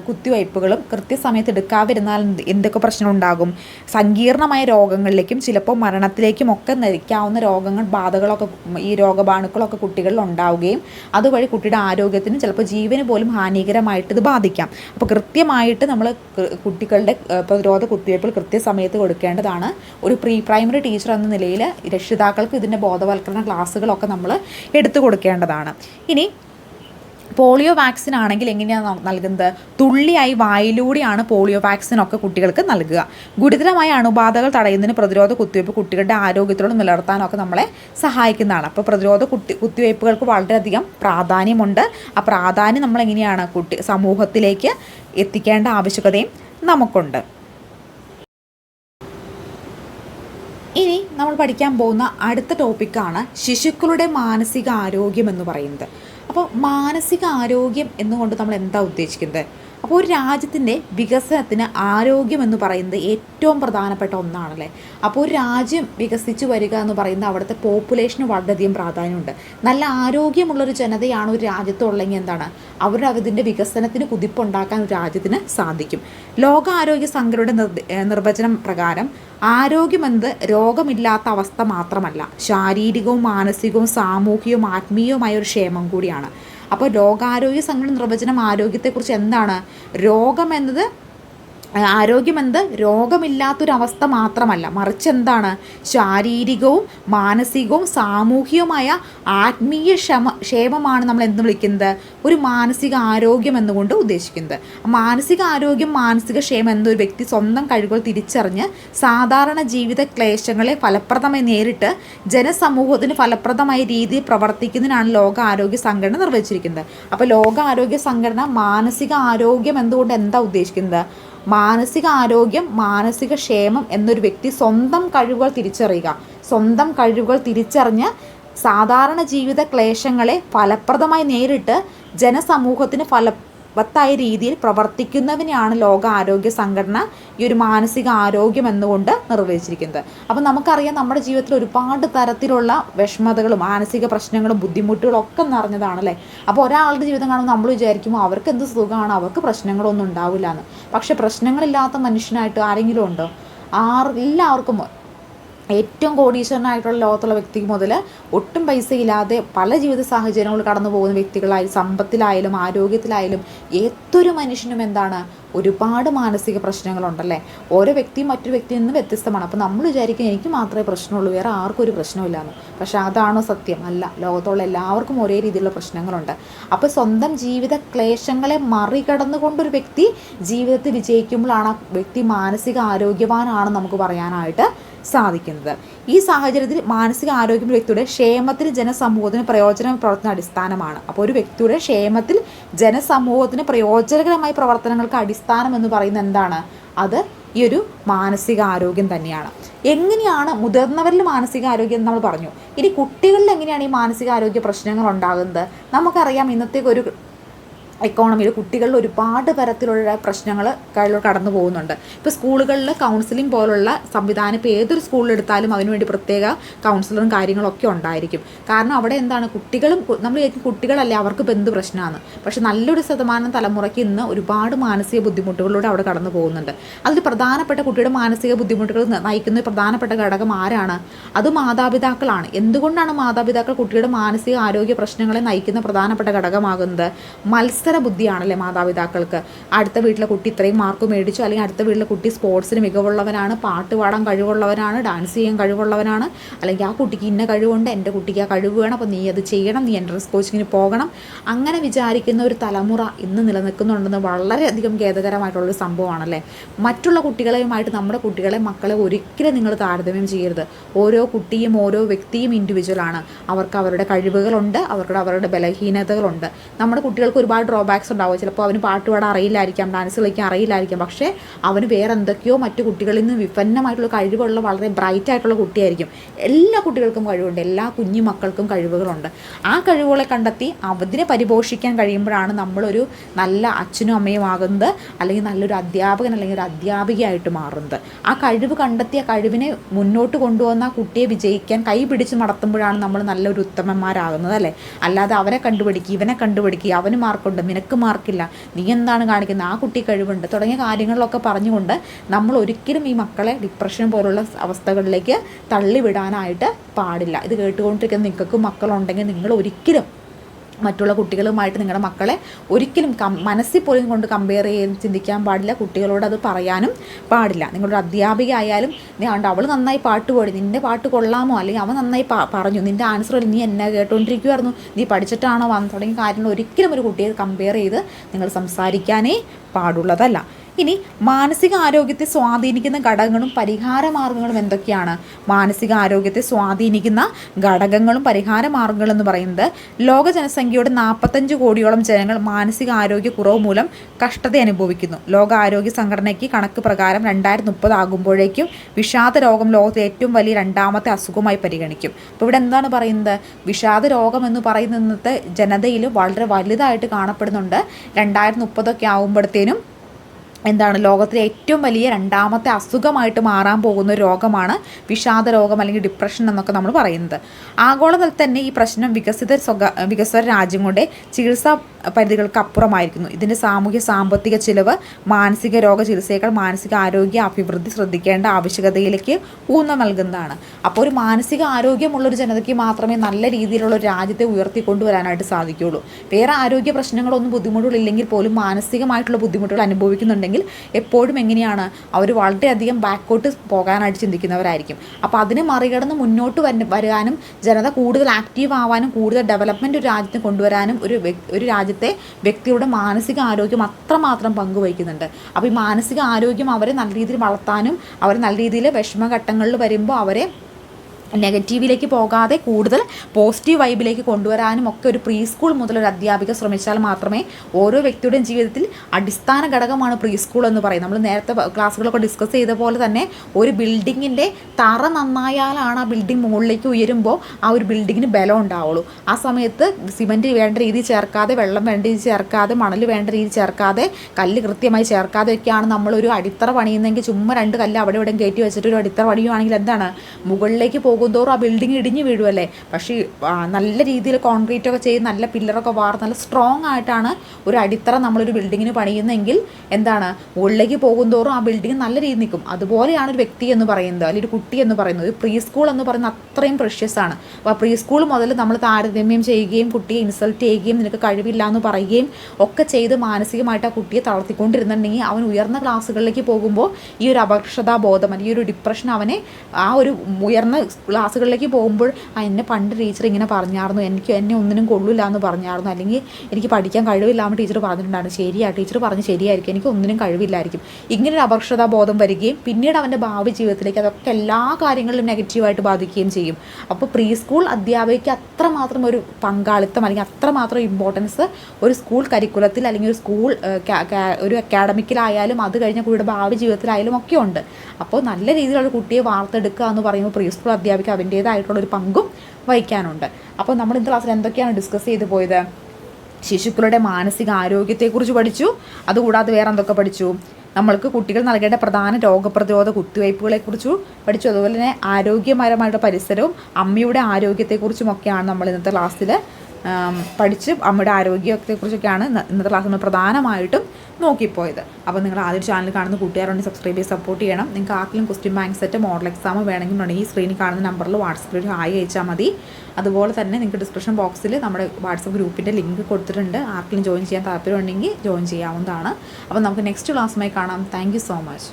കുത്തിവയ്പ്പുകളും കൃത്യസമയത്ത് എടുക്കാതിരുന്നാൽ എന്തൊക്കെ പ്രശ്നങ്ങളുണ്ടാകും? സങ്കീർണമായ രോഗങ്ങളിലേക്കും ചിലപ്പോൾ മരണത്തിലേക്കും ഒക്കെ നയിക്കാവുന്ന രോഗങ്ങൾ ബാധകളൊക്കെ ഈ രോഗബാണുക്കളൊക്കെ കുട്ടികളിൽ ഉണ്ടാവുകയും അതുവഴി കുട്ടിയുടെ ആരോഗ്യത്തിന് ചിലപ്പോൾ ജീവന് പോലും ഹാനികരമായിട്ട് ഇത് ബാധിക്കാം. അപ്പോൾ കൃത്യമായിട്ട് നമ്മൾ കുട്ടികളുടെ പ്രതിരോധ കുത്തിവയ്പ്പുകൾ കൃത്യസമയത്ത് കൊടുക്കേണ്ടതാണ്. ഒരു പ്രീ പ്രൈമറി ടീച്ചർ എന്ന നിലയിൽ രക്ഷിതാക്കൾക്ക് ഇതിന്റെ ബോധവൽക്കരണ ക്ലാസ്സുകളൊക്കെ നമ്മൾ എടുത്തു കൊടുക്കേണ്ടതാണ്. ഇനി പോളിയോ വാക്സിൻ ആണെങ്കിൽ എങ്ങനെയാണ് നൽകുന്നത്? തുള്ളിയായി വായിലൂടെയാണ് പോളിയോ വാക്സിൻ ഒക്കെ കുട്ടികൾക്ക് നൽകുക. ഗുരുതരമായ അണുബാധകൾ തടയുന്നതിന് പ്രതിരോധ കുത്തിവയ്പ്പ് കുട്ടികളുടെ ആരോഗ്യത്തോട് നിലനിർത്താനൊക്കെ നമ്മളെ സഹായിക്കുന്നതാണ്. അപ്പോൾ പ്രതിരോധ കുത്തി കുത്തിവയ്പ്പുകൾക്ക് വളരെയധികം പ്രാധാന്യമുണ്ട്. ആ പ്രാധാന്യം നമ്മൾ എങ്ങനെയാണ് കുട്ടി സമൂഹത്തിലേക്ക് എത്തിക്കേണ്ട ആവശ്യകതയും നമുക്കുണ്ട്. ഇനി നമ്മൾ പഠിക്കാൻ പോകുന്ന അടുത്ത ടോപ്പിക്കാണ് ശിശുക്കളുടെ മാനസിക ആരോഗ്യം എന്ന് പറയുന്നത്. അപ്പോൾ മാനസിക ആരോഗ്യം എന്നുകൊണ്ട് നമ്മൾ എന്താ ഉദ്ദേശിക്കുന്നത്? അപ്പോൾ ഒരു രാജ്യത്തിന്റെ വികസനത്തിന് ആരോഗ്യം എന്ന് പറയുന്നത് ഏറ്റവും പ്രധാനപ്പെട്ട ഒന്നാണല്ലേ? അപ്പോൾ ഒരു രാജ്യം വികസിച്ച് വരിക എന്ന് പറയുന്നത് അവിടുത്തെ പോപ്പുലേഷന് വളരെയധികം പ്രാധാന്യമുണ്ട്. നല്ല ആരോഗ്യമുള്ളൊരു ജനതയാണ് ഒരു രാജ്യത്തുള്ളെങ്കിൽ എന്താണ്? അവരുടെ അതിന്റെ വികസനത്തിന് കുതിപ്പുണ്ടാക്കാൻ ഒരു രാജ്യത്തിന് സാധിക്കും. ലോകാരോഗ്യ സംഘടനയുടെ നിർവചനം പ്രകാരം ആരോഗ്യമെന്നത് രോഗമില്ലാത്ത അവസ്ഥ മാത്രമല്ല ശാരീരികവും മാനസികവും സാമൂഹികവും ആത്മീയവുമായ ഒരു ക്ഷേമം കൂടിയാണ്. അപ്പോൾ രോഗാരോഗ്യ സംഘടന നിർവചനം ആരോഗ്യത്തെക്കുറിച്ച് എന്താണ്? രോഗമെന്നത് ആരോഗ്യമെന്ത്? രോഗമില്ലാത്തൊരവസ്ഥ മാത്രമല്ല. മറിച്ച് എന്താണ്? ശാരീരികവും മാനസികവും സാമൂഹികവുമായ ആത്മീയ ക്ഷമ ക്ഷേമമാണ് നമ്മൾ എന്ത് വിളിക്കുന്നത്? ഒരു മാനസിക ആരോഗ്യം എന്നുകൊണ്ട് ഉദ്ദേശിക്കുന്നത്? മാനസിക ആരോഗ്യം മാനസിക ക്ഷേമം എന്നൊരു വ്യക്തി സ്വന്തം കഴിവുകൾ തിരിച്ചറിഞ്ഞ് സാധാരണ ജീവിത ക്ലേശങ്ങളെ ഫലപ്രദമായി നേരിട്ട് ജനസമൂഹത്തിന് ഫലപ്രദമായ രീതിയിൽ പ്രവർത്തിക്കുന്നതിനാണ് ലോക ആരോഗ്യ സംഘടന നിർവഹിച്ചിരിക്കുന്നത്. അപ്പോൾ ലോക ആരോഗ്യ സംഘടന മാനസിക ആരോഗ്യം എന്തുകൊണ്ട് എന്താ ഉദ്ദേശിക്കുന്നത്? മാനസിക ആരോഗ്യം മാനസിക ക്ഷേമം എന്നൊരു വ്യക്തി സ്വന്തം കഴിവുകൾ തിരിച്ചറിയുക. സ്വന്തം കഴിവുകൾ തിരിച്ചറിഞ്ഞ് സാധാരണ ജീവിത ക്ലേശങ്ങളെ ഫലപ്രദമായി നേരിട്ട് ജനസമൂഹത്തിന് ഫല വത്തായ രീതിയിൽ പ്രവർത്തിക്കുന്നവനെയാണ് ലോക ആരോഗ്യ സംഘടന ഈ ഒരു മാനസിക ആരോഗ്യം എന്നുകൊണ്ട് നിർവഹിച്ചിരിക്കുന്നത്. അപ്പം നമുക്കറിയാം നമ്മുടെ ജീവിതത്തിൽ ഒരുപാട് തരത്തിലുള്ള വിഷമതകളും മാനസിക പ്രശ്നങ്ങളും ബുദ്ധിമുട്ടുകളും ഒക്കെ നിറഞ്ഞതാണല്ലേ? അപ്പോൾ ഒരാളുടെ ജീവിതം കാണുമ്പോൾ നമ്മൾ വിചാരിക്കുമ്പോൾ അവർക്ക് എന്ത് സുഖമാണ് അവർക്ക് പ്രശ്നങ്ങളൊന്നും ഉണ്ടാവില്ല എന്ന്. പക്ഷേ പ്രശ്നങ്ങളില്ലാത്ത മനുഷ്യനായിട്ട് ആരെങ്കിലും ഉണ്ടോ? ആർ എല്ലാവർക്കും ഏറ്റവും കോടീശ്വരനായിട്ടുള്ള ലോകത്തുള്ള വ്യക്തി മുതൽ ഒട്ടും പൈസ ഇല്ലാതെ പല ജീവിത സാഹചര്യങ്ങൾ കടന്നു പോകുന്ന വ്യക്തികളായാലും സമ്പത്തിലായാലും ആരോഗ്യത്തിലായാലും ഏതൊരു മനുഷ്യനും എന്താണ് ഒരുപാട് മാനസിക പ്രശ്നങ്ങളുണ്ടല്ലേ? ഓരോ വ്യക്തിയും മറ്റൊരു വ്യക്തിയിൽ നിന്ന് വ്യത്യസ്തമാണ്. അപ്പോൾ നമ്മൾ വിചാരിക്കും എനിക്ക് മാത്രമേ പ്രശ്നമുള്ളൂ വേറെ ആർക്കും ഒരു പ്രശ്നമില്ലാന്ന് പക്ഷേ അതാണോ സത്യം? അല്ല. ലോകത്തുള്ള എല്ലാവർക്കും ഒരേ രീതിയിലുള്ള പ്രശ്നങ്ങളുണ്ട്. അപ്പോൾ സ്വന്തം ജീവിത ക്ലേശങ്ങളെ മറികടന്നുകൊണ്ടൊരു വ്യക്തി ജീവിതത്തിൽ വിജയിക്കുമ്പോഴാണ് ആ വ്യക്തി മാനസിക ആരോഗ്യവാനാണെന്ന് നമുക്ക് പറയാനായിട്ട് സാധിക്കുന്നത്. ഈ സാഹചര്യത്തിൽ മാനസിക ആരോഗ്യം വ്യക്തിയുടെ ക്ഷേമത്തിന് ജനസമൂഹത്തിന് പ്രയോജന പ്രവർത്തന അടിസ്ഥാനമാണ്. അപ്പോൾ ഒരു വ്യക്തിയുടെ ക്ഷേമത്തിൽ ജനസമൂഹത്തിന് പ്രയോജനകരമായ പ്രവർത്തനങ്ങൾക്ക് അടിസ്ഥാനം എന്ന് പറയുന്നത് എന്താണ്? അത് ഈ ഒരു മാനസിക ആരോഗ്യം തന്നെയാണ്. എങ്ങനെയാണ് മുതിർന്നവരിൽ മാനസികാരോഗ്യം നമ്മൾ പറഞ്ഞു. ഇനി കുട്ടികളിൽ എങ്ങനെയാണ് ഈ മാനസികാരോഗ്യ പ്രശ്നങ്ങൾ ഉണ്ടാകുന്നത്? നമുക്കറിയാം ഇന്നത്തെ ഒരു എക്കോണമിയിൽ കുട്ടികളിൽ ഒരുപാട് തരത്തിലുള്ള പ്രശ്നങ്ങൾ കടന്നു പോകുന്നുണ്ട്. ഇപ്പോൾ സ്കൂളുകളിൽ കൗൺസിലിംഗ് പോലുള്ള സംവിധാനം ഇപ്പോൾ ഏതൊരു സ്കൂളിലെടുത്താലും അതിനുവേണ്ടി പ്രത്യേക കൗൺസിലറും കാര്യങ്ങളൊക്കെ ഉണ്ടായിരിക്കും. കാരണം അവിടെ എന്താണ്? കുട്ടികളും നമ്മൾ കുട്ടികളല്ലേ അവർക്ക് ഇപ്പോൾ എന്ത് പ്രശ്നമാണ് പക്ഷെ നല്ലൊരു ശതമാനം തലമുറയ്ക്ക് ഇന്ന് ഒരുപാട് മാനസിക ബുദ്ധിമുട്ടുകളിലൂടെ അവിടെ കടന്നു പോകുന്നുണ്ട്. അതിൽ പ്രധാനപ്പെട്ട കുട്ടിയുടെ മാനസിക ബുദ്ധിമുട്ടുകൾ നയിക്കുന്ന പ്രധാനപ്പെട്ട ഘടകം ആരാണ്? അത് മാതാപിതാക്കളാണ്. എന്തുകൊണ്ടാണ് മാതാപിതാക്കൾ കുട്ടിയുടെ മാനസിക ആരോഗ്യ പ്രശ്നങ്ങളെ നയിക്കുന്ന പ്രധാനപ്പെട്ട ഘടകമാകുന്നത്? മത്സ മത്സര ബുദ്ധിയാണല്ലേ മാതാപിതാക്കൾക്ക്? അടുത്ത വീട്ടിലെ കുട്ടി ഇത്രയും മാർക്ക് മേടിച്ചു അല്ലെങ്കിൽ അടുത്ത വീട്ടിലെ കുട്ടി സ്പോർട്സിന് മികവുള്ളവനാണ് പാട്ട് പാടാൻ കഴിവുള്ളവനാണ് ഡാൻസ് ചെയ്യാൻ കഴിവുള്ളവനാണ് അല്ലെങ്കിൽ ആ കുട്ടിക്ക് ഇന്ന കഴിവുണ്ട് എന്റെ കുട്ടിക്ക് ആ കഴിവ് വേണം അപ്പോൾ നീ അത് ചെയ്യണം നീ എൻട്രൻസ് കോച്ചിങ്ങിന് പോകണം. അങ്ങനെ വിചാരിക്കുന്ന ഒരു തലമുറ ഇന്ന് നിലനിൽക്കുന്നുണ്ടെന്ന് വളരെയധികം ഖേദകരമായിട്ടുള്ളൊരു സംഭവമാണല്ലേ? മറ്റുള്ള കുട്ടികളെയുമായിട്ട് നമ്മുടെ കുട്ടികളെ മക്കളെ ഒരിക്കലും നിങ്ങൾ താരതമ്യം ചെയ്യരുത്. ഓരോ കുട്ടിയും ഓരോ വ്യക്തിയും ഇൻഡിവിജ്വലാണ് അവർക്ക് അവരുടെ കഴിവുകളുണ്ട് അവർക്ക് അവരുടെ ബലഹീനതകളുണ്ട്. നമ്മുടെ കുട്ടികൾക്ക് ഒരുപാട് ഡ്രോബാക്സ് ഉണ്ടാവും. ചിലപ്പോൾ അവന് പാട്ട് പാടാൻ അറിയില്ലായിരിക്കാം ഡാൻസ് കളിക്കാൻ അറിയില്ലായിരിക്കാം. പക്ഷേ അവന് വേറെ എന്തൊക്കെയോ മറ്റു കുട്ടികളിൽ നിന്ന് വിപന്നമായിട്ടുള്ള കഴിവുള്ള വളരെ ബ്രൈറ്റ് ആയിട്ടുള്ള കുട്ടിയായിരിക്കും. എല്ലാ കുട്ടികൾക്കും കഴിവുണ്ട്. എല്ലാ കുഞ്ഞു മക്കൾക്കും കഴിവുകളുണ്ട്. ആ കഴിവുകളെ കണ്ടെത്തി അതിനെ പരിപോഷിക്കാൻ കഴിയുമ്പോഴാണ് നമ്മളൊരു നല്ല അച്ഛനും അമ്മയും ആകുന്നത് അല്ലെങ്കിൽ നല്ലൊരു അധ്യാപകൻ അല്ലെങ്കിൽ ഒരു അധ്യാപികയായിട്ട് മാറുന്നത്. ആ കഴിവ് കണ്ടെത്തിയ കഴിവിനെ മുന്നോട്ട് കൊണ്ടുവന്ന ആ കുട്ടിയെ വിജയിക്കാൻ കൈ പിടിച്ച് നടത്തുമ്പോഴാണ് നമ്മൾ നല്ലൊരു ഉത്തമന്മാരാകുന്നത് അല്ലേ? അല്ലാതെ അവനെ കണ്ടുപിടിക്കുക ഇവനെ കണ്ടുപിടിക്കുക അവന് മാർക്കുണ്ട് നിനക്ക് മാർക്കില്ല. നീ എന്താണ് കാണിക്കുന്നത് ആ കുട്ടി കഴിവുണ്ട്. തുടങ്ങിയ കാര്യങ്ങളിലൊക്കെ പറഞ്ഞുകൊണ്ട് നമ്മൾ ഒരിക്കലും ഈ മക്കളെ ഡിപ്രഷൻ പോലുള്ള അവസ്ഥകളിലേക്ക് തള്ളിവിടാനായിട്ട് പാടില്ല. ഇത് കേട്ടുകൊണ്ടിരിക്കുന്ന നിങ്ങൾക്കും മക്കളുണ്ടെങ്കിൽ നിങ്ങൾ ഒരിക്കലും മറ്റുള്ള കുട്ടികളുമായിട്ട് നിങ്ങളുടെ മക്കളെ ഒരിക്കലും കം മനസ്സിൽ പോലും കൊണ്ട് കമ്പയർ ചെയ്യാൻ ചിന്തിക്കാൻ പാടില്ല. കുട്ടികളോട് അത് പറയാനും പാടില്ല. നിങ്ങളുടെ അധ്യാപിക ആയാലും നീ കണ്ട് അവൾ നന്നായി പാട്ട് പാടി. നിന്റെ പാട്ട് കൊള്ളാമോ? അല്ലെങ്കിൽ അവൻ നന്നായി പറഞ്ഞു. നിന്റെ ആൻസർ നീ എന്നെ കേട്ടുകൊണ്ടിരിക്കുമായിരുന്നു നീ പഠിച്ചിട്ടാണോ വന്ന് തുടങ്ങിയ കാര്യങ്ങൾ ഒരിക്കലും ഒരു കുട്ടിയെ കമ്പയർ ചെയ്ത് നിങ്ങൾ സംസാരിക്കാനേ പാടുള്ളതല്ല. ഇനി മാനസിക ആരോഗ്യത്തെ സ്വാധീനിക്കുന്ന ഘടകങ്ങളും പരിഹാര മാർഗങ്ങളും എന്തൊക്കെയാണ്? മാനസിക ആരോഗ്യത്തെ സ്വാധീനിക്കുന്ന ഘടകങ്ങളും പരിഹാര മാർഗങ്ങളും എന്ന് പറയുന്നത് ലോക ജനസംഖ്യയുടെ നാൽപ്പത്തഞ്ച് കോടിയോളം ജനങ്ങൾ മാനസിക ആരോഗ്യ കുറവ് മൂലം കഷ്ടത അനുഭവിക്കുന്നു. ലോകാരോഗ്യ സംഘടനയ്ക്ക് കണക്ക് പ്രകാരം രണ്ടായിരത്തി മുപ്പത് ആകുമ്പോഴേക്കും വിഷാദ രോഗം ലോകത്തെ ഏറ്റവും വലിയ രണ്ടാമത്തെ അസുഖമായി പരിഗണിക്കും. അപ്പോൾ ഇവിടെ എന്താണ് പറയുന്നത്? വിഷാദ രോഗം എന്ന് പറയുന്നത് ജനതയിൽ വളരെ വലുതായിട്ട് കാണപ്പെടുന്നുണ്ട്. രണ്ടായിരത്തി മുപ്പതൊക്കെ ആകുമ്പോഴത്തേനും എന്താണ് ലോകത്തിലെ ഏറ്റവും വലിയ രണ്ടാമത്തെ അസുഖമായിട്ട് മാറാൻ പോകുന്ന രോഗമാണ് വിഷാദ രോഗം അല്ലെങ്കിൽ ഡിപ്രഷൻ എന്നൊക്കെ നമ്മൾ പറയുന്നത്. ആഗോളതലത്തിൽ തന്നെ ഈ പ്രശ്നം വികസിത സ്വക വികസ്വര രാജ്യങ്ങളുടെ ചികിത്സാ പരിധികൾക്ക് അപ്പുറമായിരിക്കുന്നു ഇതിന്റെ സാമൂഹ്യ സാമ്പത്തിക ചിലവ് മാനസിക രോഗ ചികിത്സയേക്കാൾ മാനസിക ആരോഗ്യ അഭിവൃദ്ധി ശ്രദ്ധിക്കേണ്ട ആവശ്യകതയിലേക്ക് ഊന്നൽ നൽകുന്നതാണ്. അപ്പോൾ ഒരു മാനസിക ആരോഗ്യമുള്ള ഒരു ജനതയ്ക്ക് മാത്രമേ നല്ല രീതിയിലുള്ള രാജ്യത്തെ ഉയർത്തിക്കൊണ്ടുവരാനായിട്ട് സാധിക്കുകയുള്ളൂ. വേറെ ആരോഗ്യ പ്രശ്നങ്ങളൊന്നും ബുദ്ധിമുട്ടുകളില്ലെങ്കിൽ പോലും മാനസികമായിട്ടുള്ള ബുദ്ധിമുട്ടുകൾ അനുഭവിക്കുന്നുണ്ടെങ്കിൽ എപ്പോഴും എങ്ങനെയാണ് അവർ വളരെയധികം ബാക്കോട്ട് പോകാനായിട്ട് ചിന്തിക്കുന്നവരായിരിക്കും. അപ്പോൾ അതിനെ മറികടന്ന് മുന്നോട്ട് വരാനും ജനത കൂടുതൽ ആക്റ്റീവ് ആവാനും കൂടുതൽ ഡെവലപ്മെന്റ് ഒരു രാജ്യത്തിന് കൊണ്ടുവരാനും ഒരു ഒരു രാജ്യത്തെ രാജ്യത്തെ വ്യക്തിയുടെ മാനസിക ആരോഗ്യം അത്രമാത്രം പങ്കുവയ്ക്കുന്നുണ്ട് അപ്പോൾ ഈ മാനസിക ആരോഗ്യം അവരെ നല്ല രീതിയിൽ വളർത്താനും അവരെ നല്ല രീതിയിൽ വിഷമഘട്ടങ്ങളിൽ വരുമ്പോൾ അവരെ നെഗറ്റീവിലേക്ക് പോകാതെ കൂടുതൽ പോസിറ്റീവ് വൈബിലേക്ക് കൊണ്ടുവരാനും ഒക്കെ ഒരു പ്രീ സ്കൂൾ മുതൽ ഒരു അധ്യാപിക ശ്രമിച്ചാൽ മാത്രമേ ഓരോ വ്യക്തിയുടെയും ജീവിതത്തിൽ അടിസ്ഥാന ഘടകമാണ് പ്രീ സ്കൂൾ എന്ന് പറയും നമ്മൾ നേരത്തെ ക്ലാസ്സുകളൊക്കെ ഡിസ്കസ് ചെയ്ത പോലെ തന്നെ ഒരു ബിൽഡിങ്ങിന്റെ തറ നന്നായാലാണ് ആ ബിൽഡിംഗ് മുകളിലേക്ക് ഉയരുമ്പോൾ ആ ഒരു ബിൽഡിങ്ങിന് ബലം ഉണ്ടാവുള്ളൂ. ആ സമയത്ത് സിമന്റ് വേണ്ട രീതി ചേർക്കാതെ വെള്ളം വേണ്ട രീതി ചേർക്കാതെ മണൽ വേണ്ട രീതി ചേർക്കാതെ കല്ല് കൃത്യമായി ചേർക്കാതെ ഒക്കെയാണ് നമ്മളൊരു അടിത്തറ പണിയുന്നതെങ്കിൽ ചുമ്മാ രണ്ട് കല്ല് അവിടെ ഇവിടെ കയറ്റി വെച്ചിട്ട് ഒരു അടിത്തറ പണിയുവാണെങ്കിൽ എന്താണ്? മുകളിലേക്ക് പോകും പോകുന്തോറും ആ ബിൽഡിംഗ് ഇടിഞ്ഞ് വീഴുമല്ലേ പക്ഷേ നല്ല രീതിയിൽ കോൺക്രീറ്റ് ഒക്കെ ചെയ്ത് നല്ല പില്ലറൊക്കെ വാർ നല്ല സ്ട്രോങ് ആയിട്ടാണ് ഒരു അടിത്തറ നമ്മളൊരു ബിൽഡിങ്ങിന് പണിയുന്നതെങ്കിൽ എന്താണ്? ഉള്ളിലേക്ക് പോകും തോറും ആ ബിൽഡിംഗ് നല്ല രീതിയിൽ നിൽക്കും. അതുപോലെയാണ് ഒരു വ്യക്തി എന്ന് പറയുന്നത് അല്ലെങ്കിൽ ഒരു കുട്ടി എന്ന് പറയുന്നത്. ഒരു പ്രീ സ്കൂൾ എന്ന് പറയുന്നത് അത്രയും പ്രഷ്യസ് ആണ്. അപ്പോൾ പ്രീ സ്കൂൾ മുതൽ നമ്മൾ താരതമ്യം ചെയ്യുകയും കുട്ടിയെ ഇൻസൾട്ട് ചെയ്യുകയും നിനക്ക് കഴിവില്ല എന്ന് പറയുകയും ഒക്കെ ചെയ്ത് മാനസികമായിട്ട് ആ കുട്ടിയെ തളർത്തിക്കൊണ്ടിരുന്നുണ്ടെങ്കിൽ അവൻ ഉയർന്ന ക്ലാസ്സുകളിലേക്ക് പോകുമ്പോൾ ഈ ഒരു അപക്ഷതാബോധം അല്ലെങ്കിൽ ഒരു ഡിപ്രഷൻ അവനെ ആ ഒരു ഉയർന്ന ക്ലാസ്സുകളിലേക്ക് പോകുമ്പോൾ ആ എന്നെ പണ്ട് ടീച്ചർ ഇങ്ങനെ പറഞ്ഞായിരുന്നു. എനിക്ക് എന്നെ ഒന്നിനും കൊള്ളില്ല എന്ന് പറഞ്ഞായിരുന്നു. അല്ലെങ്കിൽ എനിക്ക് പഠിക്കാൻ കഴിവില്ലാന്ന് ടീച്ചർ പറഞ്ഞിട്ടുണ്ടായിരുന്നു. ശരിയാ ടീച്ചർ പറഞ്ഞ് ശരിയായിരിക്കും. എനിക്ക് ഒന്നിനും കഴിവില്ലായിരിക്കും. ഇങ്ങനെ ഒരു ബോധം വരികയും പിന്നീട് അവന്റെ ഭാവി ജീവിതത്തിലേക്ക് അതൊക്കെ എല്ലാ കാര്യങ്ങളിലും നെഗറ്റീവായിട്ട് ബാധിക്കുകയും ചെയ്യും. അപ്പോൾ പ്രീ സ്കൂൾ അധ്യാപകയ്ക്ക് അത്രമാത്രം ഒരു പങ്കാളിത്തം അല്ലെങ്കിൽ അത്രമാത്രം ഇമ്പോർട്ടൻസ് ഒരു സ്കൂൾ കരിക്കുലത്തിൽ അല്ലെങ്കിൽ ഒരു സ്കൂൾ ഒരു അക്കാഡമിക്കിലായാലും അത് കഴിഞ്ഞ കുട്ടിയുടെ ഭാവി ജീവിതത്തിലായാലും ഒക്കെ ഉണ്ട്. അപ്പോൾ നല്ല രീതിയിലുള്ള കുട്ടിയെ വാർത്തെടുക്കുക എന്ന് പറയുമ്പോൾ പ്രീ സ്കൂൾ അധ്യാപിക അധ്യാപിക അതിന്റേതായിട്ടുള്ളൊരു പങ്കും വഹിക്കാനുണ്ട്. അപ്പോൾ നമ്മൾ ഇന്ന് ക്ലാസ്സിൽ എന്തൊക്കെയാണ് ഡിസ്കസ് ചെയ്തു പോയത്? ശിശുക്കളുടെ മാനസിക ആരോഗ്യത്തെക്കുറിച്ച് പഠിച്ചു. അതുകൂടാതെ വേറെ എന്തൊക്കെ പഠിച്ചു? നമ്മൾക്ക് കുട്ടികൾ നൽകേണ്ട പ്രധാന രോഗപ്രതിരോധ കുത്തിവയ്പ്പുകളെക്കുറിച്ചു പഠിച്ചു. അതുപോലെ തന്നെ ആരോഗ്യപരമായിട്ടുള്ള പരിസരവും അമ്മയുടെ ആരോഗ്യത്തെക്കുറിച്ചുമൊക്കെയാണ് നമ്മൾ ഇന്നത്തെ ക്ലാസ്സിൽ പഠിച്ച് അമ്മയുടെ ആരോഗ്യത്തെക്കുറിച്ചൊക്കെയാണ് ഇന്നത്തെ ക്ലാസ് നമ്മൾ പ്രധാനമായിട്ടും നോക്കിപ്പോയത്. അപ്പോൾ നിങ്ങൾ ആദ്യം ചാനൽ കാണുന്ന കൂട്ടുകാരുണ്ടെങ്കിൽ സബ്സ്ക്രൈബ് ചെയ്ത് സപ്പോർട്ട് ചെയ്യണം. നിങ്ങൾക്ക് ആർക്കെങ്കിലും question bank set model exam വേണമെന്നുണ്ടെങ്കിൽ ഈ സ്ക്രീനിൽ കാണുന്ന നമ്പറിൽ വാട്സപ്പിൽ ഒരു ഹായ് അയച്ചാൽ മതി. അതുപോലെ തന്നെ നിങ്ങൾക്ക് ഡിസ്ക്രിപ്ഷൻ ബോക്സിൽ നമ്മുടെ വാട്സപ്പ് ഗ്രൂപ്പിന്റെ ലിങ്ക് കൊടുത്തിട്ടുണ്ട്. ആർക്കെങ്കിലും ജോയിൻ ചെയ്യാൻ താല്പര്യമുണ്ടെങ്കിൽ ജോയിൻ ചെയ്യാവുന്നതാണ്. അപ്പോൾ നമുക്ക് നെക്സ്റ്റ് ക്ലാസ്സുമായി കാണാം. Thank so much